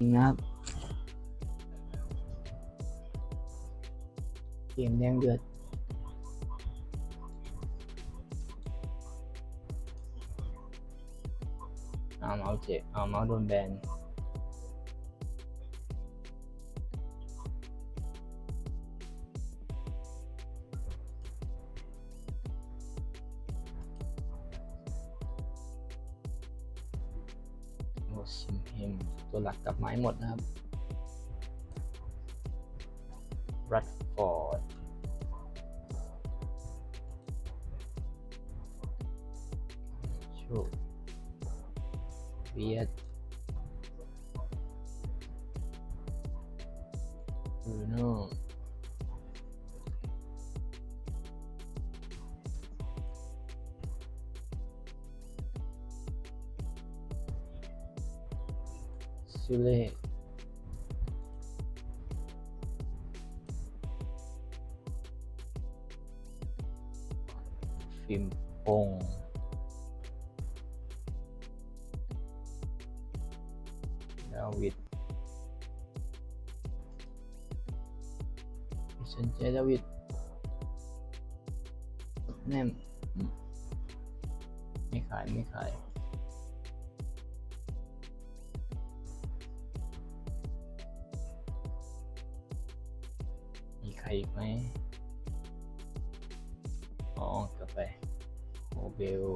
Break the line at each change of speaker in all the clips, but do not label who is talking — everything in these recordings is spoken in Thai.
นะครับ เกมแดงเดือดเอาเมาส์เจ็บเอาเมาส์โดนแบน กลับไม้หมดนะครับรัดฟอร์ดชูเวียด เล่ฟิมปงดาวิดสนใจดาวิดแน่มอืมไม่ขาย ไม่ขาย รอีกไหมอ๋อกาแฟโอเบล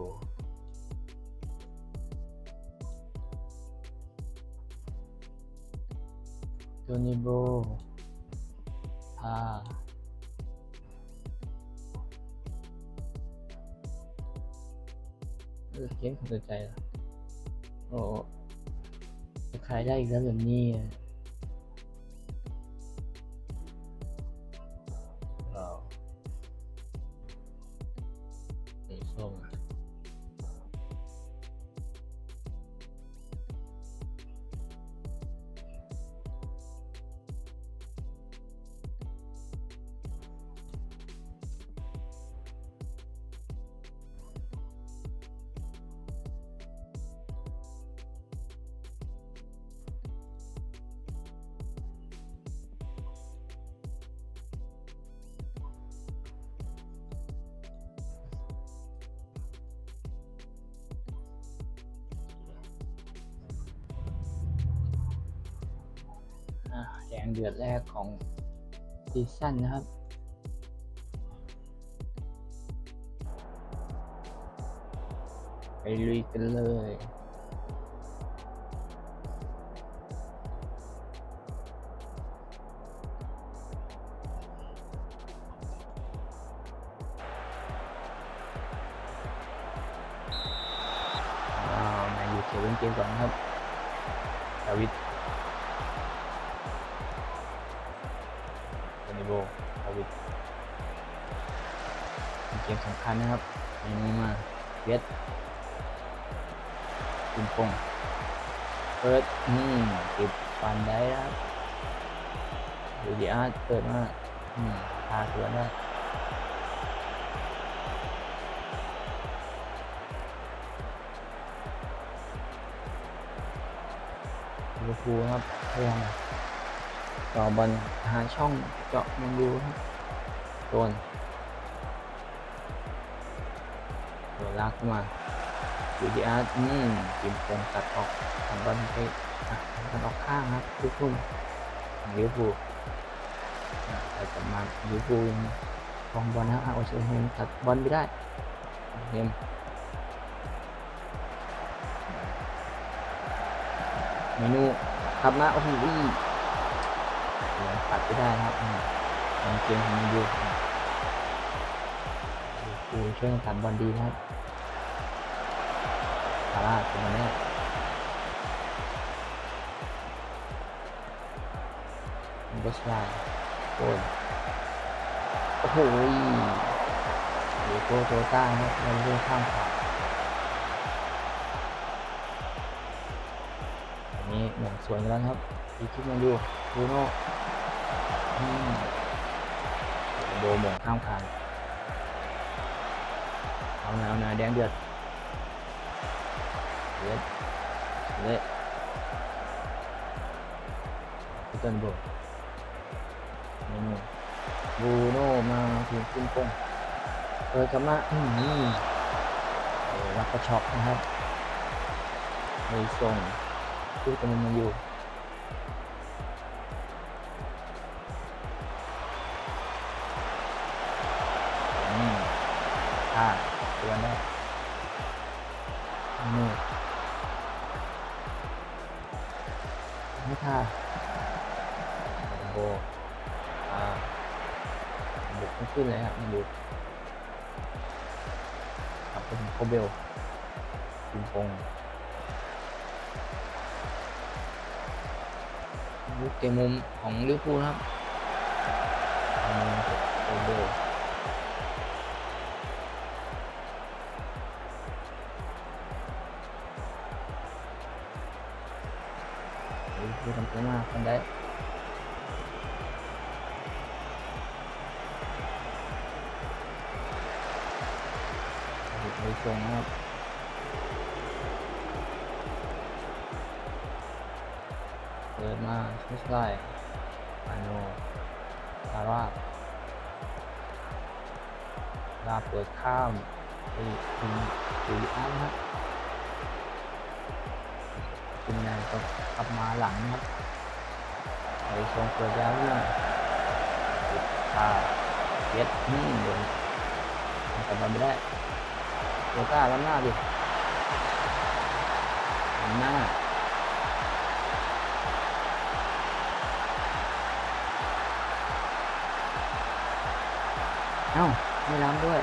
โทนี่โบพาเออเกมสนใจละโอ้ขายได้อีกแล้วแบบนี้ งเดือดแรกของซีซั่นนะครับ ไปลุยกันเลย เวสคุมปงเปิดอืมติดฟันได้ครับดูดีอาร์เปิดมาอืมพาสวนได้ลิเวอร์พูลครับพยายามต่อบอลหาช่องเจาะมันดูครับโดน โดนลากเข้ามาดูดีอาร์ตอืมจิมโปงตัดออกทำบอลไปอะทำบอลออกข้างครับทุกคนของลิเวอร์พูลอะแต่กลับมาลิเวอร์พูลคองบอลนะอาโอเชเฮมตัดบอลไม่ได้เฮมเมนูขับมาโอ้โหดีตัดไม่ได้นะครับอืมทำเกมของมันอยู่ดูช่วยกันตัดบอลดีนะครับ ซาร่าเป็นมาแน่บอสลาโอนโอ้โหเดี๋ยวโตโตต้านะครับมันเรื่องข้ามขาอันนี้หม่งสวนแล้วครับดีคิดมันอยู่บูโน่โดหมงข้ามคาเอาหน่อยเอาหน่อยแดงเดือด เละเละพิเตอร์โบบูโน่บูโน่มาถึงขึ้นโป้งเปิดกลับมาอืมนี่โอ้รับกระช็อกนะครับเลยส่งลูกตะมันอยู่ บุกไม่ขึ้นเลยครับมันบุกกลับไปถึงโคเบลยิงพงลูกเกมมุมของลิเวอร์พูลครับเอามุมโคเบลดูทำตัวมากคนได้าร่าลาเปิดข้ามไปถึงสุริอันครับทีมงานก็กลับมาหลังครับไอ้ทรงเปิดยาวเนี่ยติดตาเย็ดนี่โดนกลับมาไม่ได้โลก้าล้ำหน้าดิล้ำหน้า เอ้าไม่ล้ำด้วย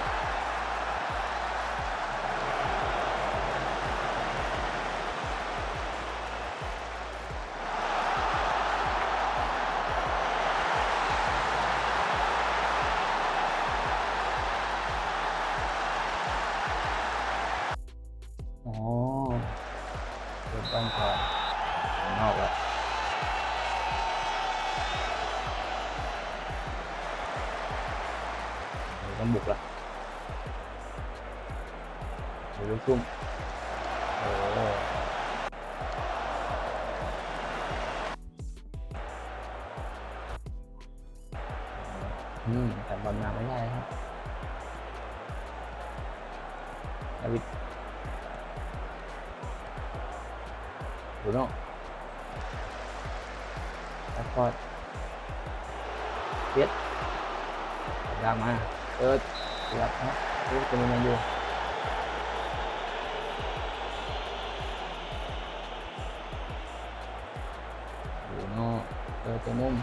น่เปิดตัวมุม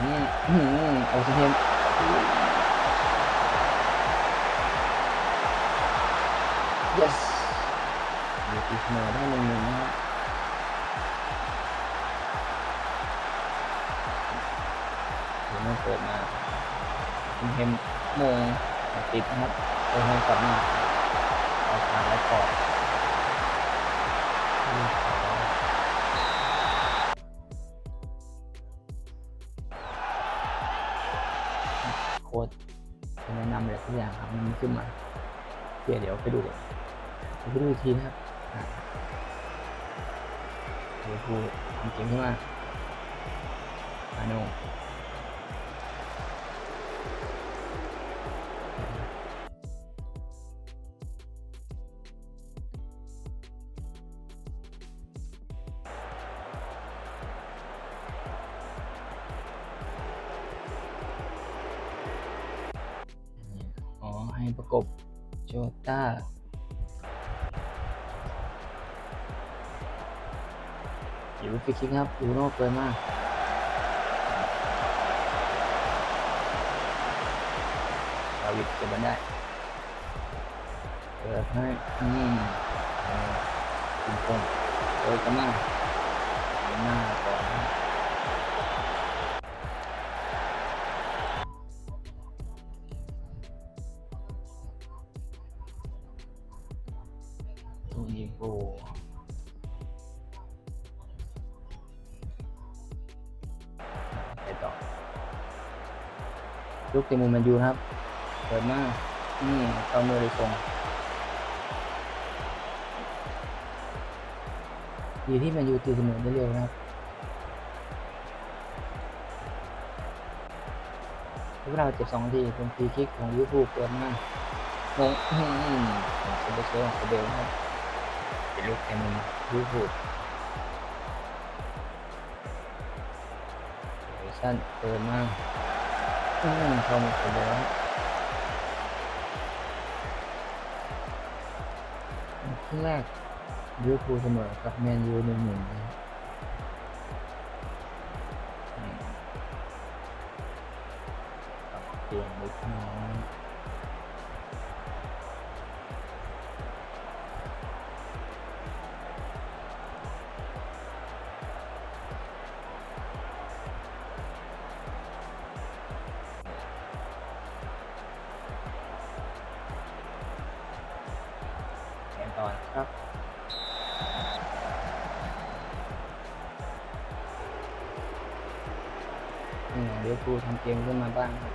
อืมอืมโอซิเทน yes อยู่ตีเส คุณเฮมโมงติดนะครับเออให้กลับมาเอาทางแล้วกอนโค้ดแนะนำเลยทุกอย่างครับมันขึ้นมาเดี๋ยวเดี๋ยวไปดูไปดูอีกทีนะครับเดี๋ยวพูทำเกมขึ้นมาอาโน อยู่ฟรีคิกครับอูโน่เปิดมากดาวิดเก็บมันได้เปิดให้อืมเอาคุณคงเปิดกันมาหน้าก่อน กเตะมุมแมนยูครับ เปิดมานี่เอามือเลยส่งอยู่ที่แมนยูตีเสมอได้เร็วนะครับพวกเราเจ็บสองทีเป็นฟรีคิกของยูฟูเปิดมาลงเซเบเซอของเบลครับเป็นลูกเต็มลิเวฟูลสั้นเปิดมา อืมเข้ามาเบลครึ่งแรกลิเวอร์พูลเสมอกับแมนยูหนึ่งหนึ่งนะครับอืมปรับเปลี่ยนเล็กน้อย ตูทำเกมขึ้นมาบ้างครับ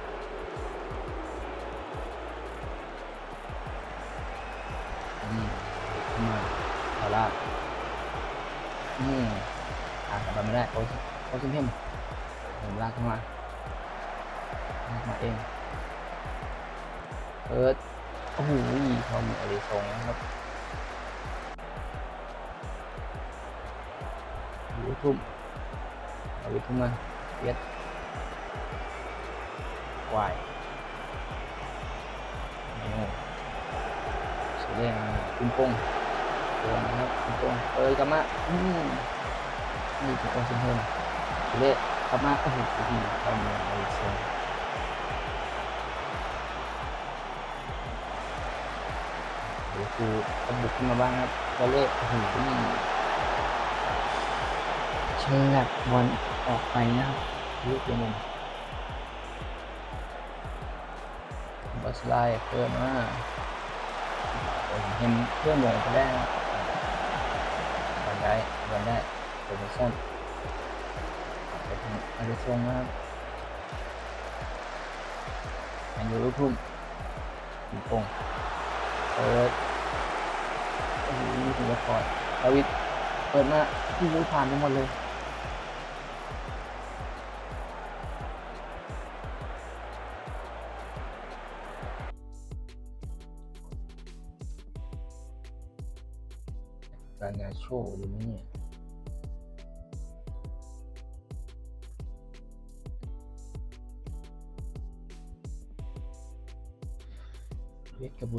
อืมขึ้นมาเอาละอืมอ่านกลับไปไม่ได้โอ้ยโอ้ยซิมเพ่มผมลากเข้ามาลากมาเองเปิร์ดโอ้โหเขามีอะไรทรงนะครับยูทุ่มเอาวิทุ่มมาเย็ด ควายนี่สีแดงคุณปงตัวนะครับคุณปงเอ้ยกลับมาอืมนี่คือตัวสิงเฮิมสีเล่กกลับมาโอ้โหดีเข้ามาไอ้เซนเดี๋ยวคือก็บุกขึ้นมาบ้างครับวอลเล่โอ้โหเชิญหลักบอลออกไปนะครับลูกเดียวมุม บัสไลเพิ่มมาเห็นเพื่อนลงไปได้บอลได้บอลได้โปรโมชั่นไปถึงอาริซงนะครับอันยูรูปพุ่มมีปงเปิดโอ้โหถึงจะคอยดาวิดเปิดมาที่รู้ผ่านไปหมดเลย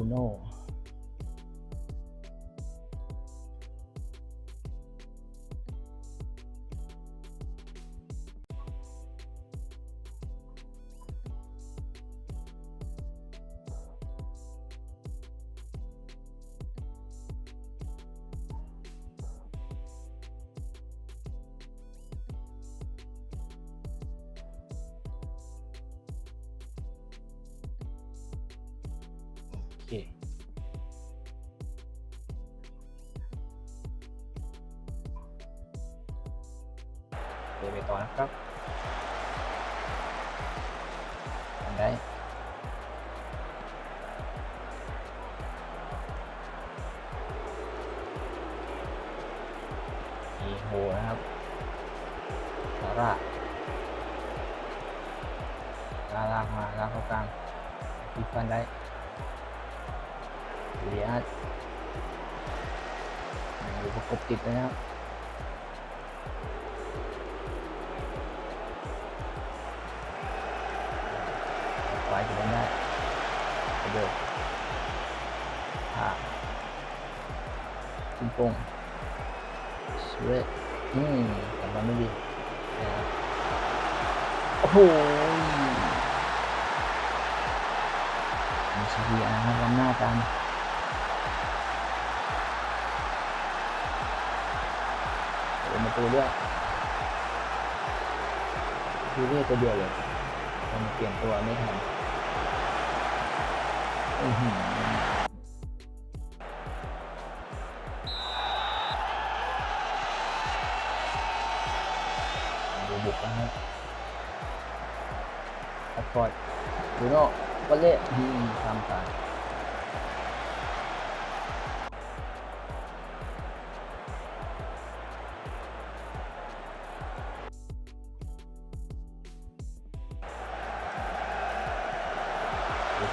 โชว์ ได้มีโหนะครับลาร่าลาลากมาลากเข้ากลางพิดฟันได้เลียดอยู่ประกบติดนะครับ อืมกลับมาไม่ดีโอ้โหมีซีดีอาร์ครับวันหน้ากันเป็นประตูด้วยคือเรียกตัวเดียวเลยมันเปลี่ยนตัวไม่ทันอือหือ ดูโน่วอลเล่อืมทำตาย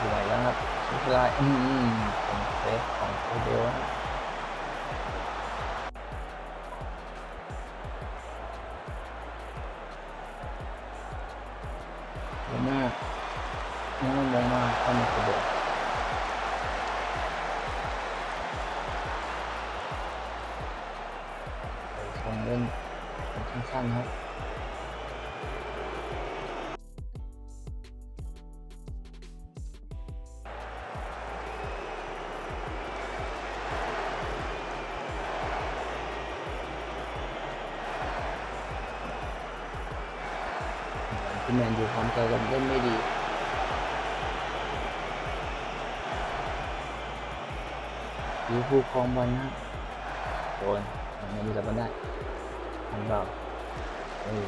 สวยแล้วครับสุดท้ายอืมเป็นเซฟของโอเดลนะ แมนยูพร้อมใจกันเล่นไม่ดีลิเวอร์พูลครองบอลนะโดนมันไม่มีกับบอลได้ทันเปล่าเออ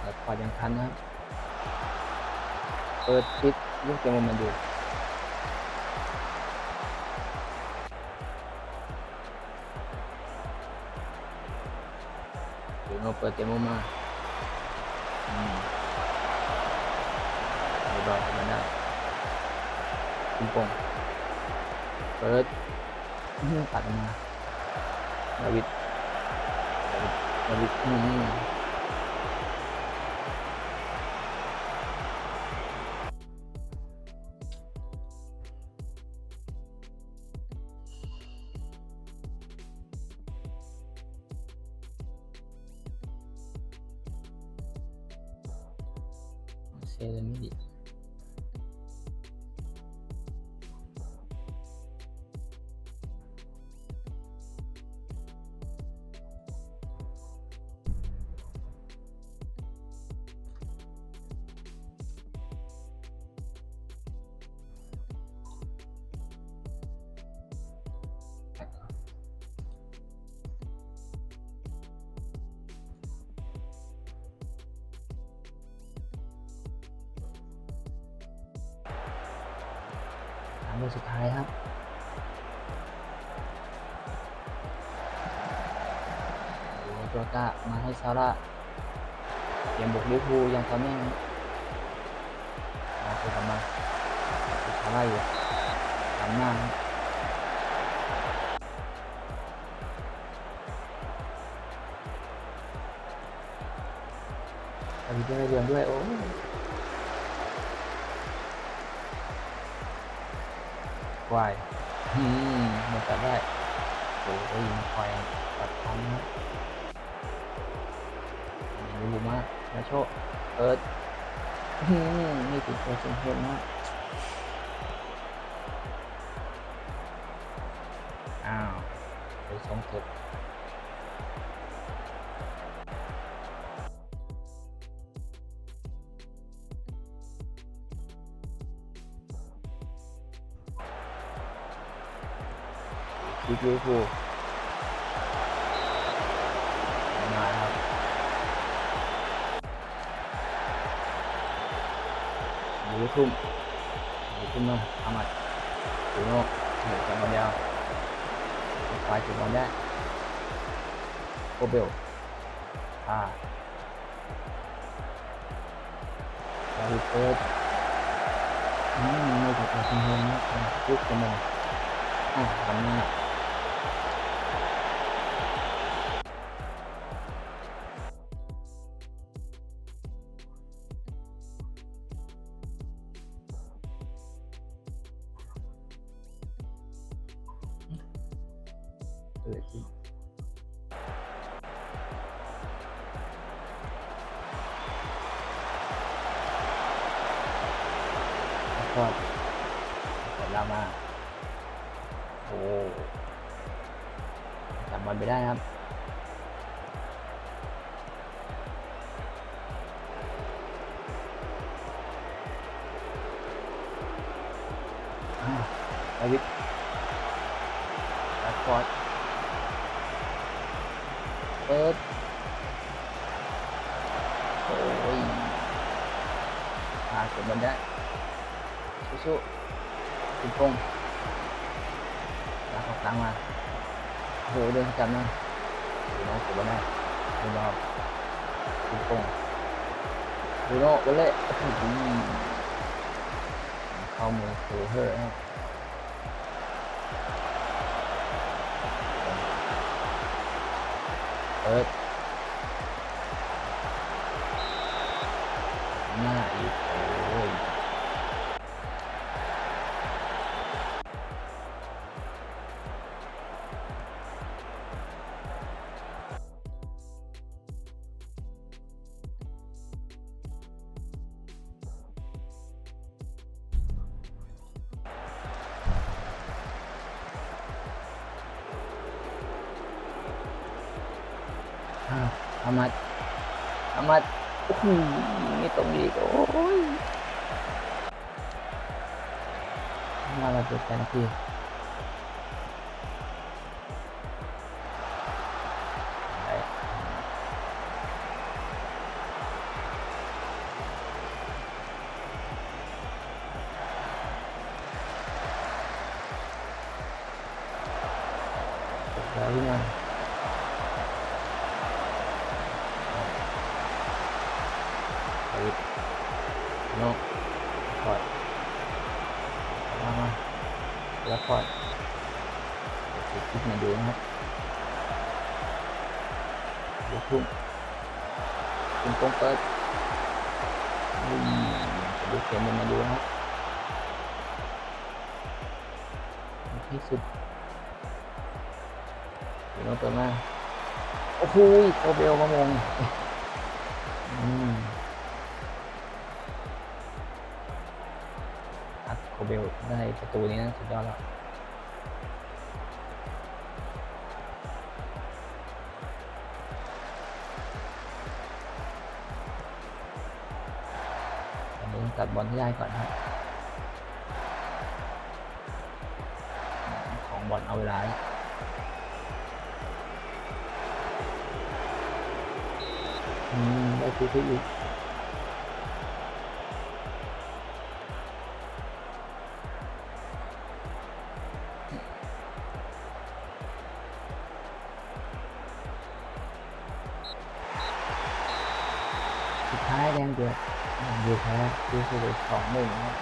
แล้วพอยังทันนะครับเปิดปิดลูกเกมมันอยู่หรือเราเปิดเกมมา อืมเรียบร้อยทำ ลูกสุดท้ายครับโอ้โหโจตามาให้ซาร่าเกมบุกลิเวอร์พูยังต่อเนื่องมาคือกลับมาซาร่าอยู่ทำหน้าครับอาวิทย์ได้เรียนด้วยโอ้ ควายอืมมันตัดได้โอ้ยยิงควายตัดทันนะรู้มากนาโชเอิร์ดอืมนี่ติดตัวเซนเทนนะอ้าวไปสองเจ็ดคิกลิเวอร์พู บบอลยาวควายถึงบอลได้โคเบลอ่าดาวิดเปิดอืมไม่ถู แล้วก็กดลามาโอ้จับบอลไปได้ครับอาวดาวิดแบ็คฟอร์ดเปิดโอ้ยพาเก็บบอลได้ สู้ๆคุณพงษ์ลากออกกลางมาโหเดินจับนะดูน่เก็บบอลได้ดูโน่คุณพงดูโน่บอลเล่อื้อหือเข้ามือเซเฮอร์ครับเปิด ไม่ตรงอีกโอ้ยมาเราเจ็ดแปดนาที คุณโป้งเปิดจะดูเข็มมันมาดูนะครับที่สุดเดี๋ยวเราเปิดมาโอ้โหโคเบลมามงอืมอัดโคเบลได้ประตูนี้นะสุดยอดแล้ว ดบอลให้ได้ก่อนครับของบอลเอาเวลาแล้อืมได้ฟรีๆอีก ดูสเ